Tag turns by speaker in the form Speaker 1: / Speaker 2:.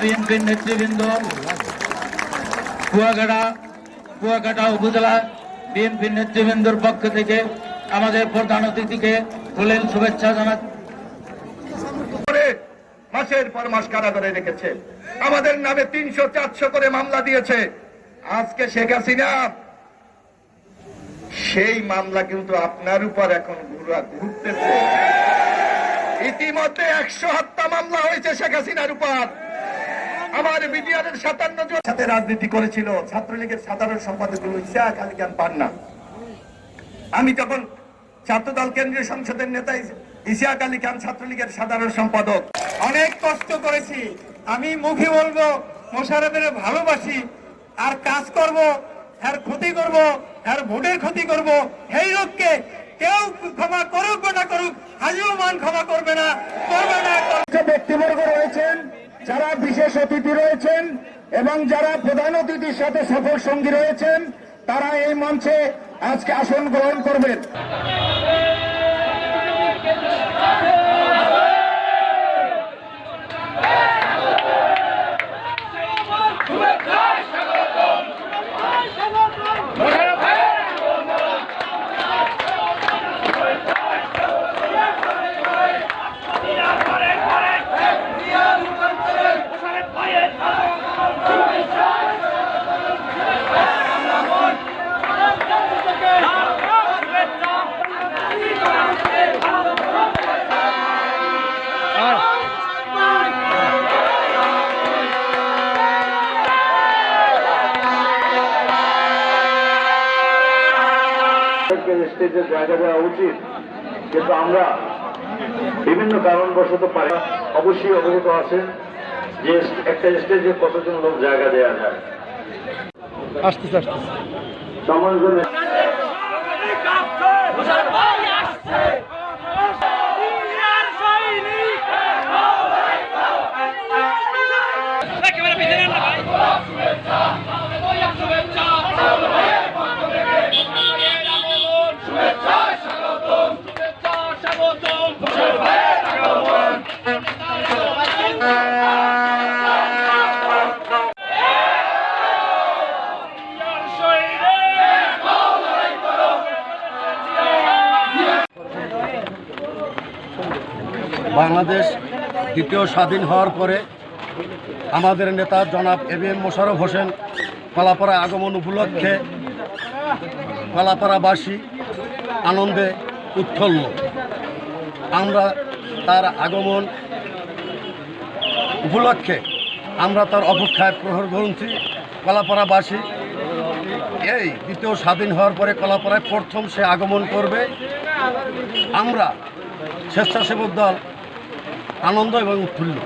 Speaker 1: বিএনপির নেতৃবৃন্দ কুয়াকাটা কুয়াকাটা উপজেলা বিএনপির নেতৃবৃন্দর পক্ষ থেকে আমাদের প্রধান অতিথিকে ফুলেল শুভেচ্ছা জানা
Speaker 2: মাসের পর মাস কারাগারে রেখেছে? আমাদের নামে তিনশো, চারশো করে মামলা দিয়েছে। আজকে শেখ হাসিনা। সেই মামলা কিন্তু আপনার উপর এখন ঘুরা ঘুরতেছে। ইতিমধ্যে একশো হত্যা মামলা হয়েছে শেখ হাসিনার উপর। আমার বিডিআরের সাতান্ন জন সাথে রাজনীতি করেছিল। ছাত্রলীগের সাধারণ সম্পাদক হল ইশাক আলী খান পান্না। আমি যখন ছাত্রদল কেন্দ্রীয় সংসদের নেতা ইশাক আলী খান ছাত্রলীগের সাধারণ সম্পাদক
Speaker 3: অনেক কষ্ট করেছি। আমি মুখে বলব মোশারফের ভালোবাসি। আর কাজ করব আর ক্ষতি করব আর ভোটের ক্ষতি করব। এই লোককে কেউ ক্ষমা করুক বা না করুক হাজিও মান ক্ষমা করবে না করবে না
Speaker 4: ব্যক্তিবর্গ রয়েছেন যারা বিশেষ অতিথি রয়েছেন এবং যারা প্রধান অতিথির সাথে সফল সঙ্গী রয়েছেন, তারা এই মঞ্চে আজকে আসন গ্রহণ করবেন।
Speaker 5: স্টেজে জায়গা দেওয়া উচিত। কিন্তু আমরা বিভিন্ন কারণবশত পারি অবশ্যই অবগত আছেন যে একটা স্টেজে কতজন লোক জায়গা দেওয়া যায়। আসতেছে আসতেছে। সময়ের
Speaker 6: বাংলাদেশ দ্বিতীয় স্বাধীন হওয়ার পরে আমাদের নেতা জনাব A B M Mosharraf Hossain Kalapara আগমন উপলক্ষে কলাপাড়াবাসী আনন্দে উৎফুল্ল। আমরা তার আগমন উপলক্ষে আমরা তার অপেক্ষায় প্রহর গুনছি কলাপাড়াবাসী এই দ্বিতীয় স্বাধীন হওয়ার পরে কলাপাড়ায় প্রথম সে আগমন করবে। আমরা স্বেচ্ছাসেবক দল আনন্দ এবং উৎফুল্ল।